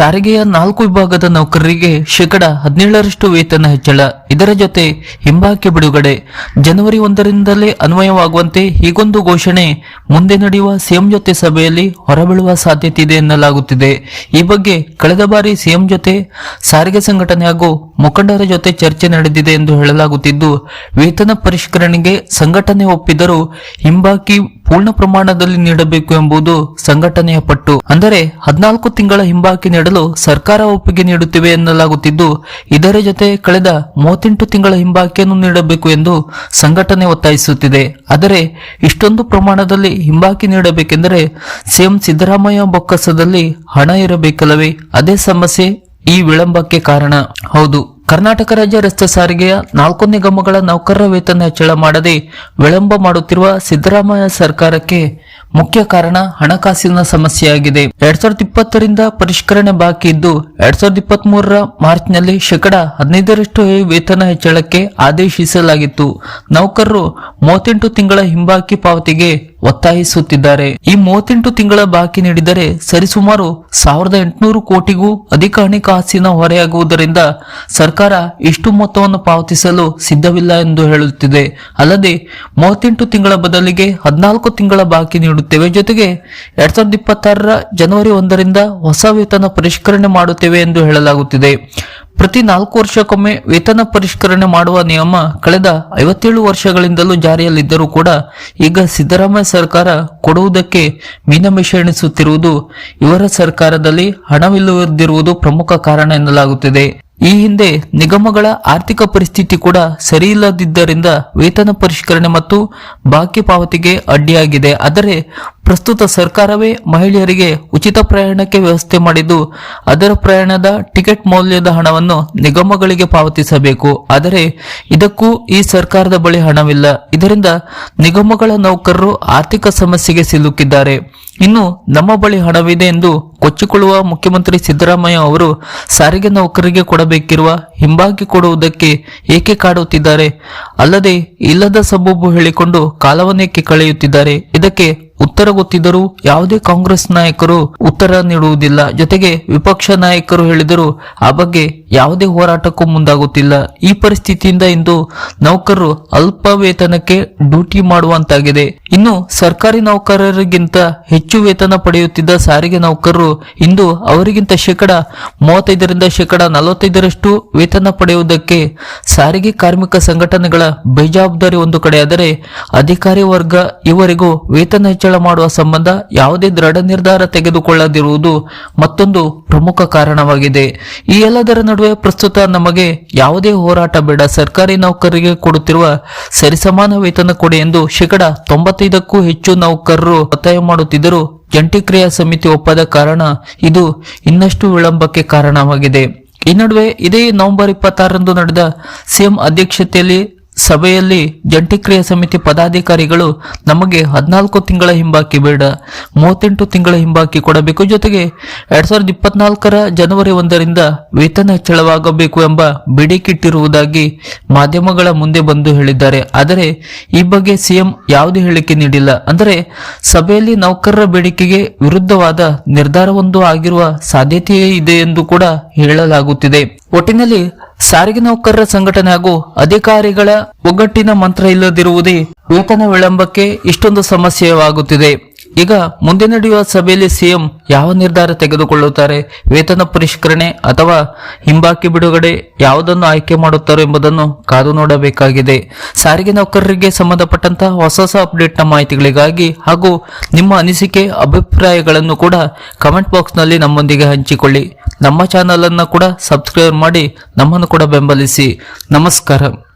ಸಾರಿಗೆಯ ನಾಲ್ಕು ವಿಭಾಗದ ನೌಕರರಿಗೆ ಶೇಕಡ ಹದಿನೇಳರಷ್ಟು ವೇತನ ಹೆಚ್ಚಳ. ಇದರ ಜೊತೆ ಹಿಂಬಾಕಿ ಬಿಡುಗಡೆ. ಜನವರಿ ಒಂದರಿಂದಲೇ ಅನ್ವಯವಾಗುವಂತೆ ಹೀಗೊಂದು ಘೋಷಣೆ ಮುಂದೆ ನಡೆಯುವ ಸಿಎಂ ಜೊತೆ ಸಭೆಯಲ್ಲಿ ಹೊರಬೀಳುವ ಸಾಧ್ಯತೆ ಇದೆ ಎನ್ನಲಾಗುತ್ತಿದೆ. ಈ ಬಗ್ಗೆ ಕಳೆದ ಬಾರಿ ಸಿಎಂ ಜೊತೆ ಸಾರಿಗೆ ಸಂಘಟನೆ ಹಾಗೂ ಮುಖಂಡರ ಜೊತೆ ಚರ್ಚೆ ನಡೆದಿದೆ ಎಂದು ಹೇಳಲಾಗುತ್ತಿದ್ದು, ವೇತನ ಪರಿಷ್ಕರಣೆಗೆ ಸಂಘಟನೆ ಒಪ್ಪಿದರೂ ಹಿಂಬಾಕಿ ಪೂರ್ಣ ಪ್ರಮಾಣದಲ್ಲಿ ನೀಡಬೇಕು ಎಂಬುದು ಸಂಘಟನೆಯ ಪಟ್ಟು. ಅಂದರೆ ಹದಿನಾಲ್ಕು ತಿಂಗಳ ಹಿಂಬಾಕಿ ನೀಡಲು ಸರ್ಕಾರ ಒಪ್ಪಿಗೆ ನೀಡುತ್ತಿವೆ ಎನ್ನಲಾಗುತ್ತಿದ್ದು, ಇದರ ಜೊತೆ ಕಳೆದ ಮೂವತ್ತೆಂಟು ತಿಂಗಳ ಹಿಂಬಾಕಿಯನ್ನು ನೀಡಬೇಕು ಎಂದು ಸಂಘಟನೆ ಒತ್ತಾಯಿಸುತ್ತಿದೆ. ಆದರೆ ಇಷ್ಟೊಂದು ಪ್ರಮಾಣದಲ್ಲಿ ಹಿಂಬಾಕಿ ನೀಡಬೇಕೆಂದರೆ ಸಿಎಂ ಸಿದ್ದರಾಮಯ್ಯ ಬೊಕ್ಕಸದಲ್ಲಿ ಹಣ ಇರಬೇಕಲ್ಲವೇ? ಅದೇ ಸಮಸ್ಯೆ ಈ ವಿಳಂಬಕ್ಕೆ ಕಾರಣ. ಹೌದು. ಕರ್ನಾಟಕ ರಾಜ್ಯ ರಸ್ತೆ ಸಾರಿಗೆಯ ನಾಲ್ಕು ನಿಗಮಗಳ ನೌಕರರ ವೇತನ ಹೆಚ್ಚಳ ಮಾಡದೆ ವಿಳಂಬ ಮಾಡುತ್ತಿರುವ ಸಿದ್ದರಾಮಯ್ಯ ಸರ್ಕಾರಕ್ಕೆ ಮುಖ್ಯ ಕಾರಣ ಹಣಕಾಸಿನ ಸಮಸ್ಯೆಯಾಗಿದೆ. ಎರಡ್ ಸಾವಿರದ ಇಪ್ಪತ್ತರಿಂದ ಪರಿಷ್ಕರಣೆ ಬಾಕಿ ಇದ್ದು, ಎರಡ್ ಸಾವಿರದ ಇಪ್ಪತ್ತ್ ಮೂರರ ಮಾರ್ಚ್ನಲ್ಲಿ ಶೇಕಡಾ ಹದಿನೈದರಷ್ಟು ವೇತನ ಹೆಚ್ಚಳಕ್ಕೆ ಆದೇಶಿಸಲಾಗಿತ್ತು. ನೌಕರರು ಮೂವತ್ತೆಂಟು ತಿಂಗಳ ಹಿಂಬಾಕಿ ಪಾವತಿಗೆ ಒತ್ತಾಯಿಸುತ್ತಿದ್ದಾರೆ. ಈ ಮೂವತ್ತೆಂಟು ತಿಂಗಳ ಬಾಕಿ ನೀಡಿದರೆ ಸರಿಸುಮಾರು ಸಾವಿರದ ಎಂಟುನೂರು ಕೋಟಿಗೂ ಅಧಿಕ ಹಣಕಾಸಿನ ಹೊರೆಯಾಗುವುದರಿಂದ ಸರ್ಕಾರ ಇಷ್ಟು ಮೊತ್ತವನ್ನು ಪಾವತಿಸಲು ಸಿದ್ಧವಿಲ್ಲ ಎಂದು ಹೇಳುತ್ತಿದೆ. ಅಲ್ಲದೆ ಮೂವತ್ತೆಂಟು ತಿಂಗಳ ಬದಲಿಗೆ ಹದಿನಾಲ್ಕು ತಿಂಗಳ ಬಾಕಿ ನೀಡುತ್ತೇವೆ ಜೊತೆಗೆ ಎರಡ್ ಸಾವಿರದ ಇಪ್ಪತ್ತಾರರ ಜನವರಿ ಒಂದರಿಂದ ಹೊಸ ವೇತನ ಪರಿಷ್ಕರಣೆ ಮಾಡುತ್ತೇವೆ ಎಂದು ಹೇಳಲಾಗುತ್ತಿದೆ. ಪ್ರತಿ ನಾಲ್ಕು ವರ್ಷಕ್ಕೊಮ್ಮೆ ವೇತನ ಪರಿಷ್ಕರಣೆ ಮಾಡುವ ನಿಯಮ ಕಳೆದ ಐವತ್ತೇಳು ವರ್ಷಗಳಿಂದಲೂ ಜಾರಿಯಲ್ಲಿದ್ದರೂ ಕೂಡ ಈಗ ಸಿದ್ದರಾಮಯ್ಯ ಸರ್ಕಾರ ಕೊಡುವುದಕ್ಕೆ ಮೀನಮೇಷ ಎಣಿಸುತ್ತಿರುವುದು ಇವರ ಸರ್ಕಾರದಲ್ಲಿ ಹಣವಿಲ್ಲದಿರುವುದು ಪ್ರಮುಖ ಕಾರಣ ಎನ್ನಲಾಗುತ್ತಿದೆ. ಈ ಹಿಂದೆ ನಿಗಮಗಳ ಆರ್ಥಿಕ ಪರಿಸ್ಥಿತಿ ಕೂಡ ಸರಿಯಿಲ್ಲದಿದ್ದರಿಂದ ವೇತನ ಪರಿಷ್ಕರಣೆ ಮತ್ತು ಬಾಕಿ ಪಾವತಿಗೆ ಅಡ್ಡಿಯಾಗಿದೆ. ಆದರೆ ಪ್ರಸ್ತುತ ಸರ್ಕಾರವೇ ಮಹಿಳೆಯರಿಗೆ ಉಚಿತ ಪ್ರಯಾಣಕ್ಕೆ ವ್ಯವಸ್ಥೆ ಮಾಡಿದ್ದು, ಅದರ ಪ್ರಯಾಣದ ಟಿಕೆಟ್ ಮೌಲ್ಯದ ಹಣವನ್ನು ನಿಗಮಗಳಿಗೆ ಪಾವತಿಸಬೇಕು. ಆದರೆ, ಇದಕ್ಕೂ ಈ ಸರ್ಕಾರದ ಬಳಿ ಹಣವಿಲ್ಲ. ಇದರಿಂದ ನಿಗಮಗಳ ನೌಕರರು ಆರ್ಥಿಕ ಸಮಸ್ಯೆಗೆ ಸಿಲುಕಿದ್ದಾರೆ. ಇನ್ನು ನಮ್ಮ ಬಳಿ ಹಣವಿದೆ ಎಂದು ಕೊಚ್ಚಿಕೊಳ್ಳುವ ಮುಖ್ಯಮಂತ್ರಿ ಸಿದ್ದರಾಮಯ್ಯ ಅವರು ಸಾರಿಗೆ ನೌಕರರಿಗೆ ಕೊಡಬೇಕಿರುವ ಹಿಂಬಾಕಿ ಕೊಡುವುದಕ್ಕೆ ಏಕೆ ಕಾಡುತ್ತಿದ್ದಾರೆ? ಅಲ್ಲದೆ ಇಲ್ಲದ ಸಬೂಬು ಹೇಳಿಕೊಂಡು ಕಾಲವನ್ನೇಕೆ ಕಳೆಯುತ್ತಿದ್ದಾರೆ? ಇದಕ್ಕೆ ಉತ್ತರ ಗೊತ್ತಿದ್ದರೂ ಯಾವುದೇ ಕಾಂಗ್ರೆಸ್ ನಾಯಕರು ಉತ್ತರ ನೀಡುವುದಿಲ್ಲ. ಜೊತೆಗೆ ವಿಪಕ್ಷ ನಾಯಕರು ಹೇಳಿದರೂ ಆ ಬಗ್ಗೆ ಯಾವುದೇ ಹೋರಾಟಕ್ಕೂ ಮುಂದಾಗುತ್ತಿಲ್ಲ. ಈ ಪರಿಸ್ಥಿತಿಯಿಂದ ಇಂದು ನೌಕರರು ಅಲ್ಪ ವೇತನಕ್ಕೆ ಡ್ಯೂಟಿ ಮಾಡುವಂತಾಗಿದೆ. ಇನ್ನು ಸರ್ಕಾರಿ ನೌಕರರಿಗಿಂತ ಹೆಚ್ಚು ವೇತನ ಪಡೆಯುತ್ತಿದ್ದ ಸಾರಿಗೆ ನೌಕರರು ಇಂದು ಅವರಿಗಿಂತ ಶೇಕಡ ಮೂವತ್ತೈದರಿಂದ ಶೇಕಡ ನಲವತ್ತೈದರಷ್ಟು ವೇತನ ಪಡೆಯುವುದಕ್ಕೆ ಸಾರಿಗೆ ಕಾರ್ಮಿಕ ಸಂಘಟನೆಗಳ ಬೇಜವಾಬ್ದಾರಿ ಒಂದು ಕಡೆಯಾದರೆ ಅಧಿಕಾರಿ ವರ್ಗ ಇವರಿಗೂ ವೇತನ ಹೆಚ್ಚಳ ಮಾಡುವ ಸಂಬಂಧ ಯಾವುದೇ ದೃಢ ನಿರ್ಧಾರ ತೆಗೆದುಕೊಳ್ಳದಿರುವುದು ಮತ್ತೊಂದು ಪ್ರಮುಖ ಕಾರಣವಾಗಿದೆ. ಈ ಎಲ್ಲದರ ನಡುವೆ ಪ್ರಸ್ತುತ ನಮಗೆ ಯಾವುದೇ ಹೋರಾಟ ಬೇಡ. ಸರ್ಕಾರಿ ನೌಕರರಿಗೆ ಕೊಡುತ್ತಿರುವ ಸರಿಸಮಾನ ವೇತನ ಕೊಡಿ ಎಂದು ಶೇಕಡ ತೊಂಬತ್ತೈದಕ್ಕೂ ಹೆಚ್ಚು ನೌಕರರು ಒತ್ತಾಯ ಮಾಡುತ್ತಿದ್ದರು ಜಂಟಿ ಕ್ರಿಯಾ ಸಮಿತಿ ಒಪ್ಪದ ಕಾರಣ ಇದು ಇನ್ನಷ್ಟು ವಿಳಂಬಕ್ಕೆ ಕಾರಣವಾಗಿದೆ. ಈ ನಡುವೆ ಇದೇ ನವೆಂಬರ್ ಇಪ್ಪತ್ತಾರರಂದು ನಡೆದ ಸಿಎಂ ಅಧ್ಯಕ್ಷತೆಯಲ್ಲಿ ಸಭೆಯಲ್ಲಿ ಜಂಟಿ ಕ್ರಿಯಾ ಸಮಿತಿ ಪದಾಧಿಕಾರಿಗಳು ನಮಗೆ ಹದಿನಾಲ್ಕು ತಿಂಗಳ ಹಿಂಬಾಕಿ ಬೇಡ, ಮೂವತ್ತೆಂಟು ತಿಂಗಳ ಹಿಂಬಾಕಿ ಕೊಡಬೇಕು. ಜೊತೆಗೆ ಎರಡ್ ಸಾವಿರದ ಇಪ್ಪತ್ನಾಲ್ಕರ ಜನವರಿ ಒಂದರಿಂದ ವೇತನ ಹೆಚ್ಚಳವಾಗಬೇಕು ಎಂಬ ಬಿಡಿಕಿಟ್ಟಿರುವುದಾಗಿ ಮಾಧ್ಯಮಗಳ ಮುಂದೆ ಬಂದು ಹೇಳಿದ್ದಾರೆ. ಆದರೆ ಈ ಬಗ್ಗೆ ಸಿಎಂ ಯಾವುದೇ ಹೇಳಿಕೆ ನೀಡಿಲ್ಲ. ಅಂದರೆ ಸಭೆಯಲ್ಲಿ ನೌಕರರ ಬೇಡಿಕೆಗೆ ವಿರುದ್ಧವಾದ ನಿರ್ಧಾರವೊಂದು ಆಗಿರುವ ಸಾಧ್ಯತೆಯೇ ಇದೆ ಎಂದು ಕೂಡ ಹೇಳಲಾಗುತ್ತಿದೆ. ಒಟ್ಟಿನಲ್ಲಿ ಸಾರಿಗೆ ನೌಕರರ ಸಂಘಟನೆ ಹಾಗೂ ಅಧಿಕಾರಿಗಳ ಒಗ್ಗಟ್ಟಿನ ಮಂತ್ರ ಇಲ್ಲದಿರುವುದೇ ವೇತನ ವಿಳಂಬಕ್ಕೆ ಇಷ್ಟೊಂದು ಸಮಸ್ಯೆಯಾಗುತ್ತಿದೆ ಈಗ ಮುಂದೆ ನಡೆಯುವ ಸಭೆಯಲ್ಲಿ ಸಿಎಂ ಯಾವ ನಿರ್ಧಾರ ತೆಗೆದುಕೊಳ್ಳುತ್ತಾರೆ? ವೇತನ ಪರಿಷ್ಕರಣೆ ಅಥವಾ ಹಿಂಬಾಕಿ ಬಿಡುಗಡೆ ಯಾವುದನ್ನು ಆಯ್ಕೆ ಮಾಡುತ್ತಾರೋ ಎಂಬುದನ್ನು ಕಾದು ನೋಡಬೇಕಾಗಿದೆ. ಸಾರಿಗೆ ನೌಕರರಿಗೆ ಸಂಬಂಧಪಟ್ಟಂತಹ ಹೊಸ ಹೊಸ ಅಪ್ಡೇಟ್ನ ಮಾಹಿತಿಗಳಿಗಾಗಿ ಹಾಗೂ ನಿಮ್ಮ ಅನಿಸಿಕೆ, ಅಭಿಪ್ರಾಯಗಳನ್ನು ಕೂಡ ಕಮೆಂಟ್ ಬಾಕ್ಸ್ನಲ್ಲಿ ನಮ್ಮೊಂದಿಗೆ ಹಂಚಿಕೊಳ್ಳಿ. ನಮ್ಮ ಚಾನಲನ್ನು ಕೂಡ ಸಬ್ಸ್ಕ್ರೈಬ್ ಮಾಡಿ ನಮ್ಮನ್ನು ಕೂಡ ಬೆಂಬಲಿಸಿ. ನಮಸ್ಕಾರ.